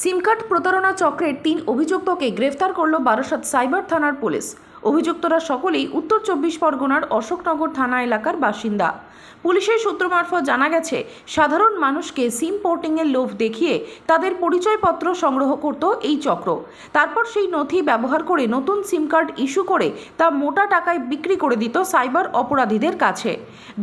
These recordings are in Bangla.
সিম কার্ড প্রতারণা চক্রের তিন অভিযুক্তকে গ্রেফতার করল বারাসাত সাইবার থানার পুলিশ। অভিযুক্তরা সকলেই উত্তর চব্বিশ পরগনার অশোকনগর থানা এলাকার বাসিন্দা। পুলিশের সূত্র মারফত জানা গেছে, সাধারণ মানুষকে সিম পোর্টিংয়ের লোভ দেখিয়ে তাদের পরিচয়পত্র সংগ্রহ করত এই চক্র। তারপর সেই নথি ব্যবহার করে নতুন সিম কার্ড ইস্যু করে তা মোটা টাকায় বিক্রি করে দিত সাইবার অপরাধীদের কাছে।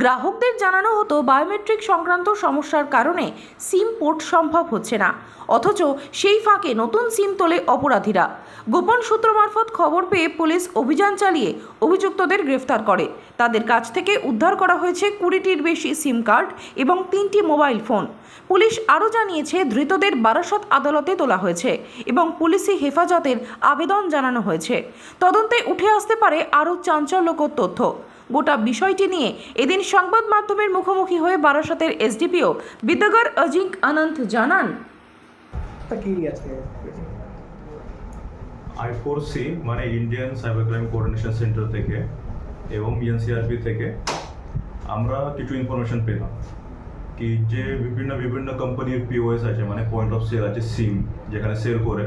গ্রাহকদের জানানো হতো, বায়োমেট্রিক সংক্রান্ত সমস্যার কারণে সিম পোর্ট সম্ভব হচ্ছে না। অথচ সেই ফাঁকে নতুন সিম তোলে অপরাধীরা। গোপন সূত্র মারফত খবর পেয়ে পুলিশ অভিযান চালিয়ে অভিযুক্তদের গ্রেফতার করে। তাদের কাছ থেকে উদ্ধার করা হয়েছে কুড়িটির বেশি সিম কার্ড এবং তিনটি মোবাইল ফোন। পুলিশ আরও জানিয়েছে, ধৃতদের বারাসত আদালতে তোলা হয়েছে এবং পুলিশি হেফাজতের আবেদন জানানো হয়েছে। তদন্তে উঠে আসতে পারে আরও চাঞ্চল্যকর তথ্য। গোটা বিষয়টি নিয়ে এদিন সংবাদ মাধ্যমের মুখোমুখি হয়ে বারাসতের এসডিপিও বিদ্যাগর অজিঙ্ক আনন্দ জানান। তা কি আছে আই ফোর সি মানে Indian cyber crime coordination centre থেকে এবং এনসিআরপি থেকে আমরা কিছু ইনফরমেশন পেলাম কি যে বিভিন্ন বিভিন্ন কোম্পানির পিওএস আছে মানে পয়েন্ট অফ সেল আছে সিম যেখানে সেল করে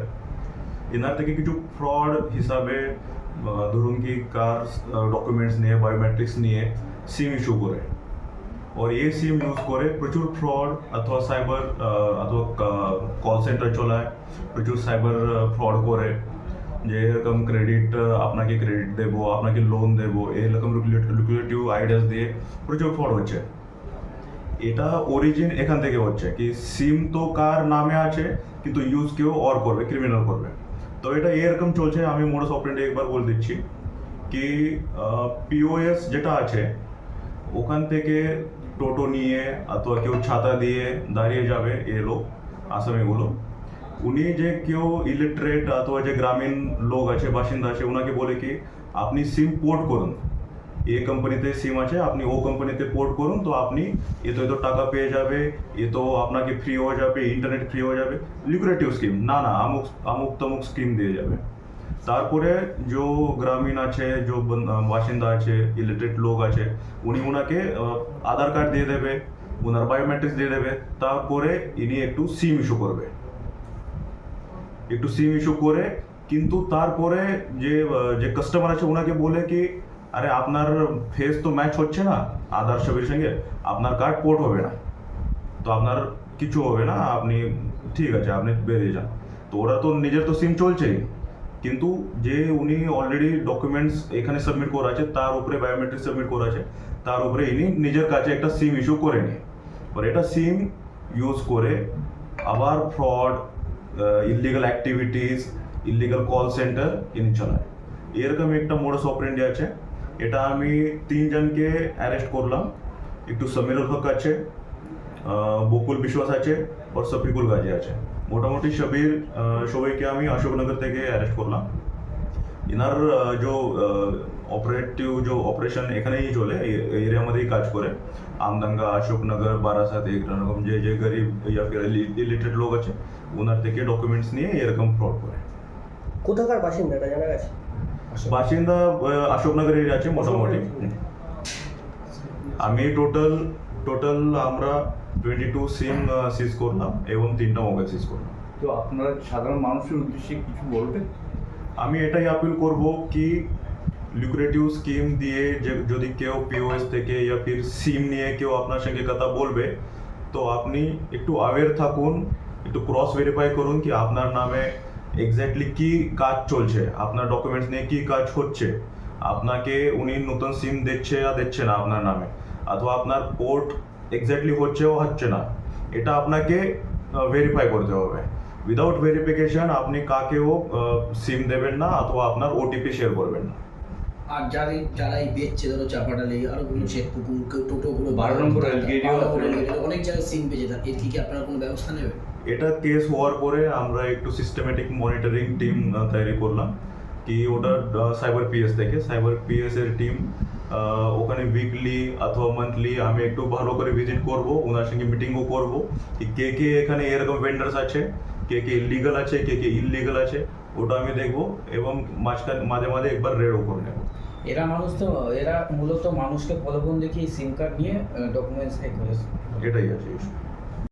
এনার থেকে কিছু ফ্রড হিসাবে আহ, ধরুন কি কার ডকুমেন্টস নিয়ে বায়োমেট্রিক্স নিয়ে সিম ইস্যু করে और ये सिम यूज করে প্রচুর ফ্রড অথবা সাইবার অথবা কল সেন্টার চলায় প্রচুর সাইবার ফ্রড করে যে এরকম ক্রেডিট আপনাকে ক্রেডিট দেবো, আপনাকে লোন দেবো, এরকম লুকুলেটিভ আইডিয়াস দিয়ে প্রচুর ফ্রড হচ্ছে। এটা অরিজিন এখান থেকে হচ্ছে কি সিম তো কার নামে আছে, কিন্তু ইউজ কেউ অর করবে ক্রিমিনাল করবে। তো এটা এরকম চলছে, আমি মোডস অপারেন্ডি একবার বলে দিচ্ছি কি পিওএস যেটা আছে, ওখান থেকে টোটো নিয়ে অথবা কেউ ছাতা দিয়ে দাঁড়িয়ে যাবে এ লোক আসামিগুলো। উনি যে কেউ ইলিটারেট অথবা যে গ্রামীণ লোক আছে, বাসিন্দা আছে ওনাকে বলে কি, আপনি সিম পোর্ট করুন। এ কোম্পানিতে সিম আছে, আপনি ও কোম্পানিতে পোর্ট করুন, তো আপনি এ তো এত টাকা পেয়ে যাবে, এ তো আপনাকে ফ্রি হয়ে যাবে ইন্টারনেট ফ্রি হয়ে যাবে লিকুরেটিভ স্কিম না না, আমুক আমুক তমুক স্কিম দিয়ে যাবে। তারপরে যে গ্রামীণ আছে, যে বাসিন্দা আছে ইলিটারেট লোক আছে, উনি ওনাকে আধার কার্ড দিয়ে দেবে ওনার বায়োমেট্রিক্স দিয়ে দেবে, তারপরে ইনি একটু সিম ইস্যু করবে। একটু সিম ইস্যু করে, কিন্তু তারপরে যে যে কাস্টমার আছে ওনাকে বলে কি, আরে আপনার ফেস তো ম্যাচ হচ্ছে না আধার ছবির সঙ্গে আপনার কার্ড পোর্ট হবে না। তো আপনার কিছু হবে না, আপনি ঠিক আছে, আপনি বেরিয়ে যান। তো ওরা তো নিজের তো সিম চলছেই। কিন্তু যে উনি অলরেডি ডকুমেন্টস এখানে সাবমিট করা আছে, তার উপরে বায়োমেট্রিক সাবমিট করা আছে, তার উপরে ইনি নিজের কাছে একটা সিম ইস্যু করে নি আর এটা সিম ইউজ করে আবার fraud illegal activities illegal call centre ইনি চালায় এরকম একটা মোডাস অপারেন্ডি আছে। এটা আমি তিনজনকে অ্যারেস্ট করলাম। একটু সমীরুল হক আছে বকুল বিশ্বাস আছে ওর সফিকুল গাজী আছে। মোটামুটি সবির সবাইকে আমি অশোকনগর থেকে অ্যারেস্ট করলাম। ইনার আহ, যে অপারেটিভ যে অপারেশন এখানেই চলে এই এরিয়ার কাজ করে। আমদাঙ্গা অশোকনগর বারাসাত এরকম যে যে গরিব ইয়া ফির লোক আছে ওনার থেকে ডকুমেন্টস নিয়ে এরকম ফ্রড করে। কোথাকার বাসিন্দা এটা জানা গেছে? বাসিন্দা অশোকনগরের আছে মোটামুটি। আমি টোটাল টোটাল আমরা টোয়েন্টি টু সিম সিজ করলাম এবং তিনটা মোবাইল সিজ করলাম। তো আপনারা সাধারণ মানুষের উদ্দেশ্যে কিছু বলবেন? আমি এটাই আপিল করব কি লুক্রেটিভ স্কিম দিয়ে যে যদি কেউ পিওএস থেকে ইয়া ফির সিম নিয়ে কেউ আপনার সঙ্গে কথা বলবে, তো আপনি একটু অ্যাওয়্যার থাকুন, একটু ক্রস ভেরিফাই করুন কি আপনার নামে এক্স্যাক্টলি কি কাজ চলছে, আপনার ডকুমেন্টস নিয়ে কি কাজ হচ্ছে, আপনাকে উনি নতুন সিম দিচ্ছে বা দিচ্ছে না আপনার নামে, অথবা আপনার পোর্ট এক্স্যাক্টলি হচ্ছে ও হচ্ছে না, এটা আপনাকে ভেরিফাই করতে হবে। উইদাউট ভেরিফিকেশন আপনি কাকেও সিম দেবেন না অথবা আপনার ওটিপি শেয়ার করবেন না। আর যারা যারা এই বেচছে ধরো চাপাটালি আরও কোনো পুকুর কেউ টোটোগুলো বারো নম্বর অনেক জায়গায় সিম বেচে থাকে। এর কি কি আপনারা কোনো ব্যবস্থা নেবেন? এটা কেস হওয়ার পরে আমরা একটু সিস্টেমেটিক মনিটরিং টিম তৈরি করলাম। কি ওটা সাইবার পিএস থেকে। সাইবার পিএস এর টিম ওখানে উইকলি অথবা মান্থলি আমি একটু ভালো করে ভিজিট করব ওনার সঙ্গে মিটিংও করব। কি কে কে এখানে এরকম ভেন্ডার্স আছে? কে কে ইলিগাল আছে কে কে ইলিগাল আছে ওটা আমি দেখব এবং মাঝখানে মাঝে মাঝে একবার রেডও করে নেব এরা মানুষ তো এরা মূলত মানুষকে প্রলোভন দেখিয়ে সিম কার্ড নিয়ে ডকুমেন্টস এটাই আছে।